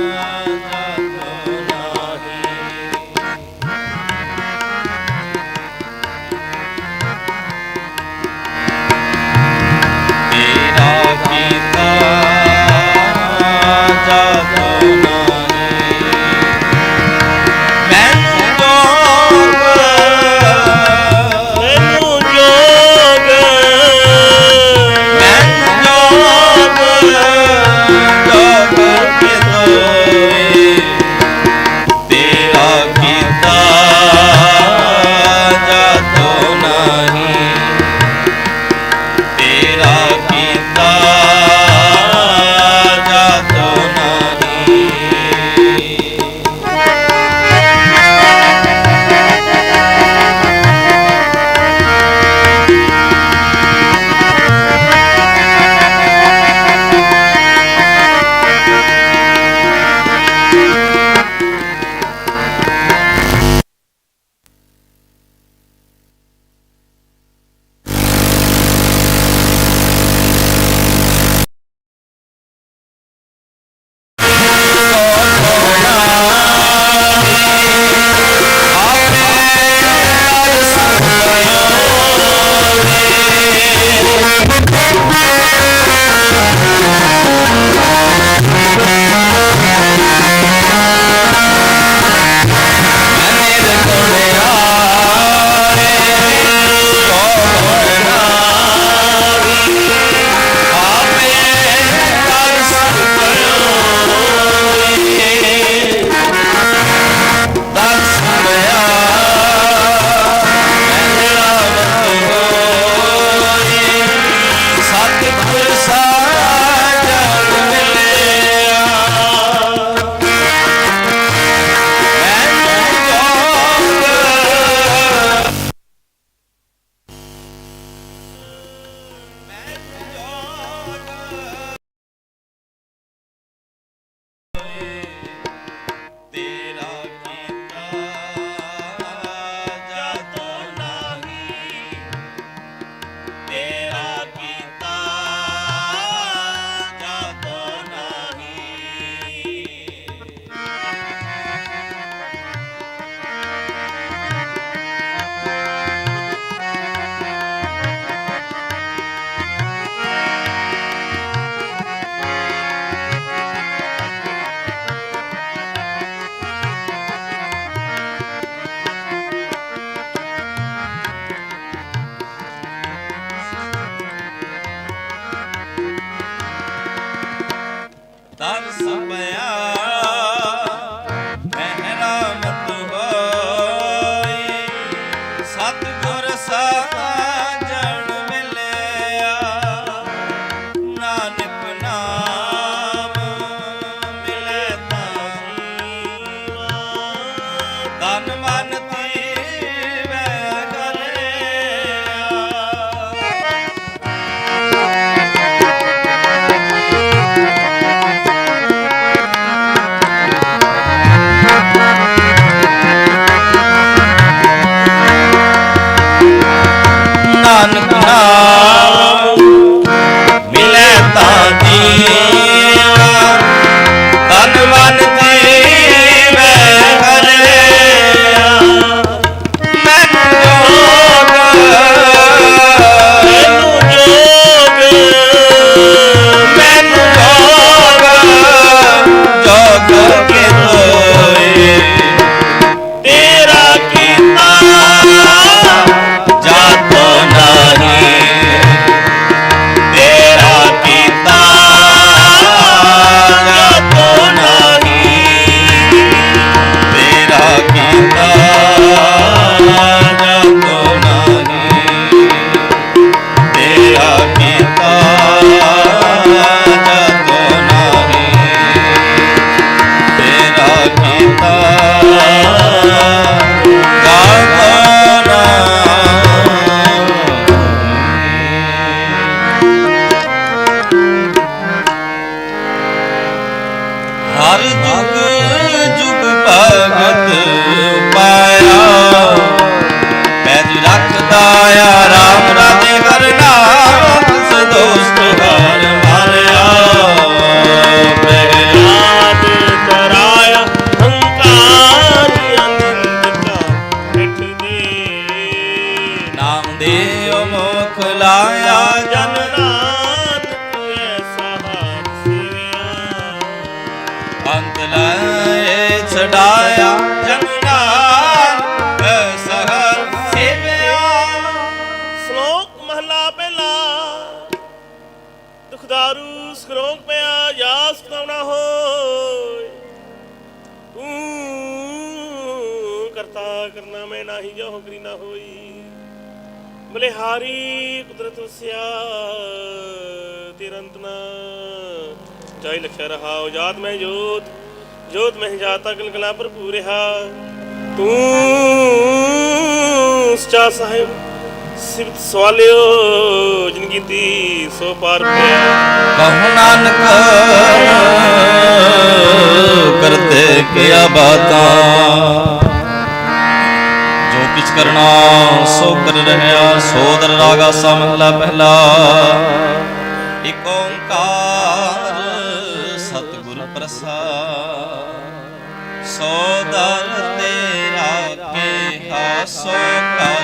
ਰਾਜਾ ਨਾਨਕ ਹਰ ਜੁਗ ਜੁਗ ਭਗਤ ਪਾਇਆ। ਪੈਜ ਰੱਖਦਾ ਆ ਰਾਮ ਰਾਜੇ ਹਰ ਨਾਮ ਸਦੋਸਤ ਹਰ ਮਾਰਿਆ ਪ੍ਰਹਿਲਾਦ ਕਰਾਇਆ ਹੰਕਾਰੀ ਅਨੰਦ ਕਾ ਮਿਟ ਦੇ। ਨਾਮ ਦੇ ਮੁਖ ਲਾਇਆ ਜਨ ਲੈ ਛਡਾਇਆ ਸਹਰ ਸੇਵਿਆ। ਸ਼ਲੋਕ ਮਹਲਾ ਪਹਿਲਾ। ਦੁਖਦਾਰੂ ਸ਼ਲੋਕ ਪਿਆ ਜਾਸ ਕਉਣਾ ਹੋਏ। ਤੂੰ ਕਰਤਾ ਕਰਨਾ ਮੈਂ ਨਾਹੀ ਜੋ ਕਰੀ ਨਾ ਹੋਈ। ਬਲਿਹਾਰੀ ਕੁਦਰਤ ਵਸਿਆ, ਤੇਰਾ ਅੰਤ ਨਾ ਚਾਹੀ ਲਖਿਆ ਰਹਾ ਉਜਾਤ ਮੈਂ ਜੋਤ। ਜੋਤ ਮੈਂ ਜਾਤਾ ਕਲ ਭਰਪੂਰ ਰਹਾ। ਤੂੰ ਸਚਾ ਸਾਹਿਬ ਸਿਫਤ ਸਵਾਲਿਓ, ਜਿਨ ਕੀਤੀ ਸੋ ਪਾਰ ਪਿਆ। ਕਹੋ ਨਾਨਕ ਕਰਤੇ ਕਿਆ ਬਾਤਾਂ? ਜੋ ਕਿਛ ਕਰਨਾ, ਸੋ ਕਰ ਰਹਿਆ। ਸੋਦਰ ਰਾਗਾ ਸਮਹਲਾ ਪਹਿਲਾ। ਇਕ ਓੰਕਾਰ ਕਿਹਾ ਸੋ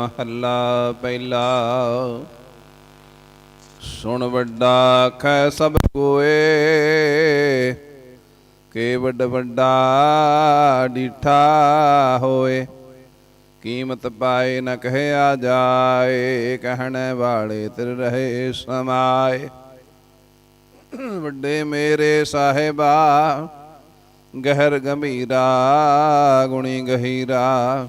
ਮਹੱਲਾ ਪਹਿਲਾ। ਸੁਣ ਵੱਡਾ ਖੈ ਸਭ ਕੋਏ ਕੇ ਵੱਡ ਵੱਡਾ ਡੀਠਾ ਹੋਏ। ਕੀਮਤ ਪਾਏ ਨ ਕਹਿਆ ਜਾਏ, ਕਹਿਣ ਵਾਲੇ ਤਿਰ ਰਹੇ ਸਮਾਏ। ਵੱਡੇ ਮੇਰੇ ਸਾਹਿਬਾ, ਗਹਿਰ ਗੰਭੀਰਾ, ਗੁਣੀ ਗਹੀਰਾ।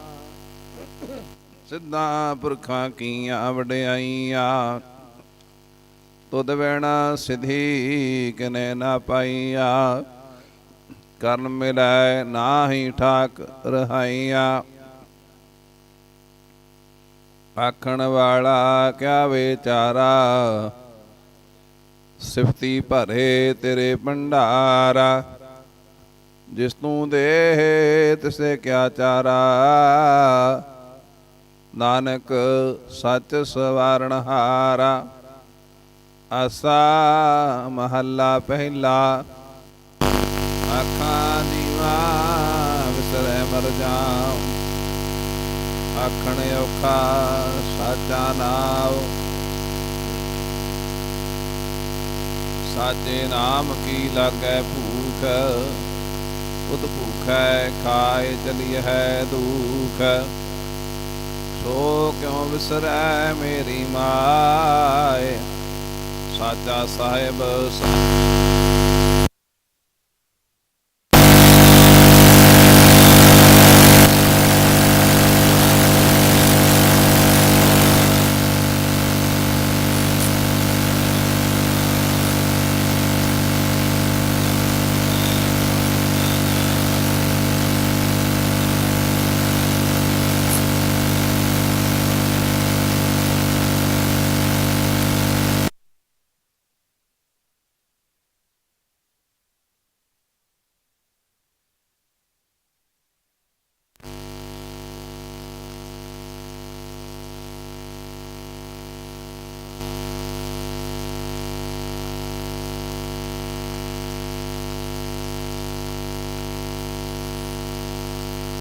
ਸਿੱਧਾ ਪੁਰਖਾਂ ਕੀਆਂ ਵਡਿਆਈਆਂ। ਤੁਧ ਵੇਣਾ ਸਿਧੀ ਕਿਨੇ ਨਾ ਪਾਈਆ। ਕਰਨ ਮਿਲੈ ਨਾਹੀ ਠਾਕ ਰਹਾਈਆ। ਆਖਣ ਵਾਲਾ ਕਿਆ ਵਿਚਾਰਾ? ਸਿਫਤੀ ਭਰੇ ਤੇਰੇ ਭੰਡਾਰਾ। ਜਿਸ ਤੂੰ ਦੇ ਤਿਸੇ ਕਿਆ ਚਾਰਾ? ਨਾਨਕ ਸਚ ਸਵਾਰਣ ਹਾਰਾ। ਆਸਾ ਮਹੱਲਾ ਪਹਿਲਾ। ਆਖਾਂ ਦੀਵਾ ਵਿਸਰੈ ਮਰ ਜਾਉ। ਆਖਣ ਔਖਾ ਸਾਚਾ ਨਾਉ। ਸਾਚੇ ਨਾਮ ਕੀ ਲਾਗੈ ਭੂਖ? ਉਤ ਭੂਖੈ ਖਾਏ ਚਲੀ ਹੈ ਦੁਖ। ਸੋ ਕਿਉ ਵਿਸਰੈ ਮੇਰੀ ਮਾਏ। ਸਾਚਾ ਸਾਹਿਬ ਸਾ-